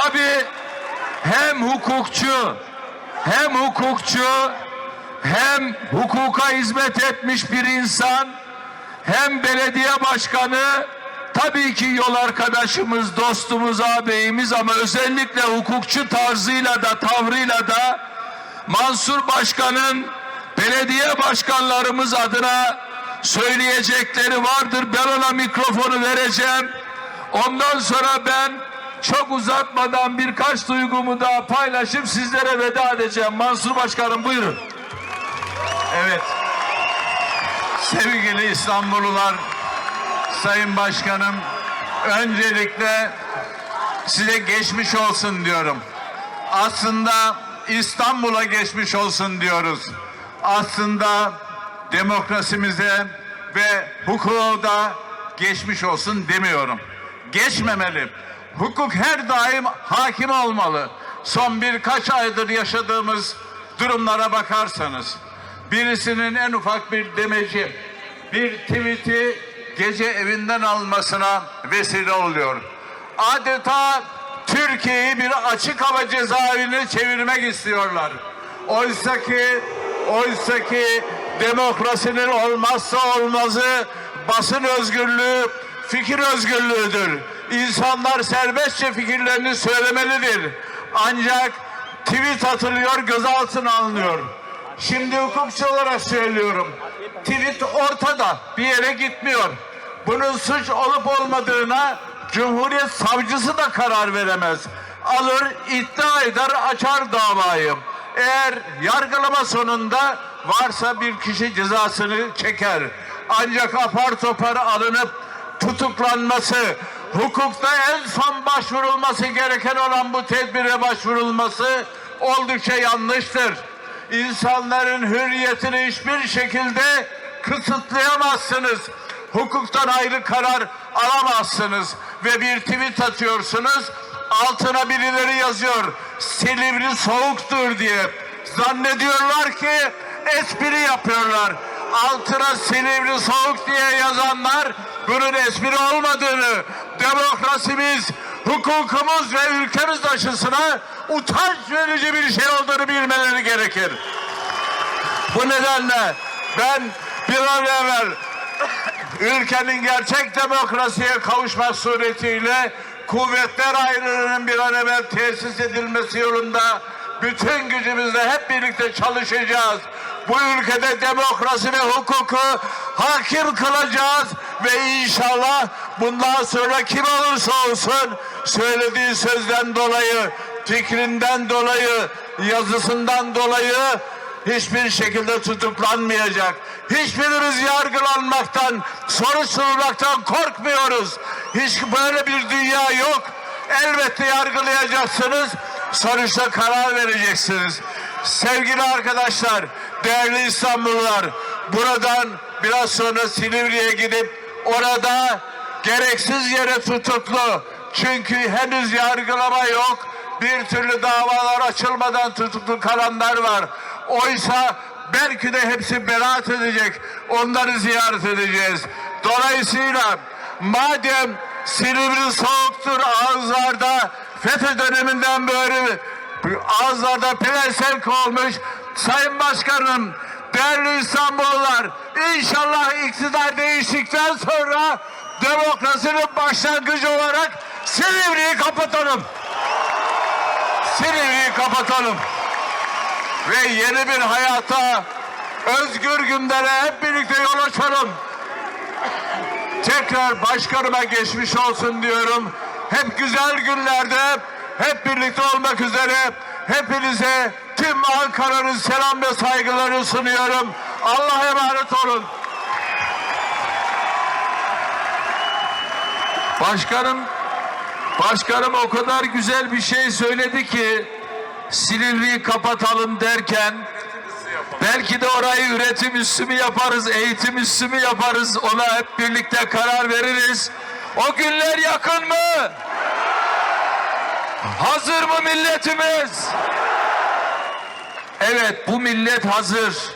tabii hem hukukçu hem hukukçu hem hukuka hizmet etmiş bir insan hem belediye başkanı tabii ki yol arkadaşımız, dostumuz, ağabeyimiz ama özellikle hukukçu tarzıyla da tavrıyla da Mansur Başkan'ın belediye başkanlarımız adına söyleyecekleri vardır. Ben ona mikrofonu vereceğim. Ondan sonra ben çok uzatmadan birkaç duygumu daha paylaşıp sizlere veda edeceğim. Mansur Başkanım buyurun. Evet. Sevgili İstanbullular, Sayın Başkanım, öncelikle size geçmiş olsun diyorum. Aslında İstanbul'a geçmiş olsun diyoruz. Aslında demokrasimize ve hukuka da geçmiş olsun demiyorum. Geçmemeli. Hukuk her daim hakim olmalı. Son birkaç aydır yaşadığımız durumlara bakarsanız birisinin en ufak bir demeci, bir tweet'i gece evinden almasına vesile oluyor. Adeta Türkiye'yi bir açık hava cezaevine çevirmek istiyorlar. Oysa ki, oysa ki demokrasinin olmazsa olmazı basın özgürlüğü, fikir özgürlüğüdür. İnsanlar serbestçe fikirlerini söylemelidir. Ancak tweet atılıyor, gözaltına alınıyor. Şimdi hukukçu olarak söylüyorum. Tweet ortada, bir yere gitmiyor. Bunun suç olup olmadığına Cumhuriyet savcısı da karar veremez. Alır, iddia eder, açar davayı. Eğer yargılama sonunda varsa bir kişi cezasını çeker. Ancak apar topar alınıp tutuklanması, hukukta en son başvurulması gereken olan bu tedbire başvurulması oldukça yanlıştır. İnsanların hürriyetini hiçbir şekilde kısıtlayamazsınız. Hukuktan ayrı karar alamazsınız ve bir tweet atıyorsunuz. Altına birileri yazıyor. Silivri soğuktur diye. Zannediyorlar ki espri yapıyorlar. Altına Silivri soğuk diye yazanlar bunun espri olmadığını, demokrasimiz, hukukumuz ve ülkemiz aşısına utanç verici bir şey olduğunu bilmeleri gerekir. Bu nedenle ben bir an evvel ülkenin gerçek demokrasiye kavuşmak suretiyle kuvvetler ayrılığının bir an evvel tesis edilmesi yolunda bütün gücümüzle hep birlikte çalışacağız. Bu ülkede demokrasi ve hukuku hakim kılacağız ve inşallah bundan sonra kim olursa olsun söylediği sözden dolayı, fikrinden dolayı, yazısından dolayı hiçbir şekilde tutuklanmayacak. Hiçbirimiz yargılanmaktan, soruşturulmaktan korkmuyoruz. Hiç böyle bir dünya yok. Elbette yargılayacaksınız. Sonuçta karar vereceksiniz. Sevgili arkadaşlar, değerli İstanbullular, buradan biraz sonra Silivri'ye gidip orada gereksiz yere tutuklu. Çünkü henüz yargılama yok. Bir türlü davalar açılmadan tutuklu kalanlar var. Oysa belki de hepsi beraat edecek. Onları ziyaret edeceğiz. Dolayısıyla madem Silivri soğuktur ağızlarda FETÖ döneminden böyle ağızlarda pelesenk olmuş Sayın Başkanım değerli İstanbullular inşallah iktidar değiştikten sonra demokrasinin başlangıcı olarak Silivri'yi kapatalım. Silivri'yi kapatalım ve yeni bir hayata, özgür günlere hep birlikte yol açalım. Tekrar başkanıma geçmiş olsun diyorum. Hep güzel günlerde hep birlikte olmak üzere hepinize tüm Ankara'nın selam ve saygılarını sunuyorum. Allah'a emanet olun. Başkanım, başkanım o kadar güzel bir şey söyledi ki Silivri'yi kapatalım derken belki de orayı üretim üssü mü yaparız, eğitim üssü mü yaparız ona hep birlikte karar veririz. O günler yakın mı? Hazır mı milletimiz? Evet bu millet hazır.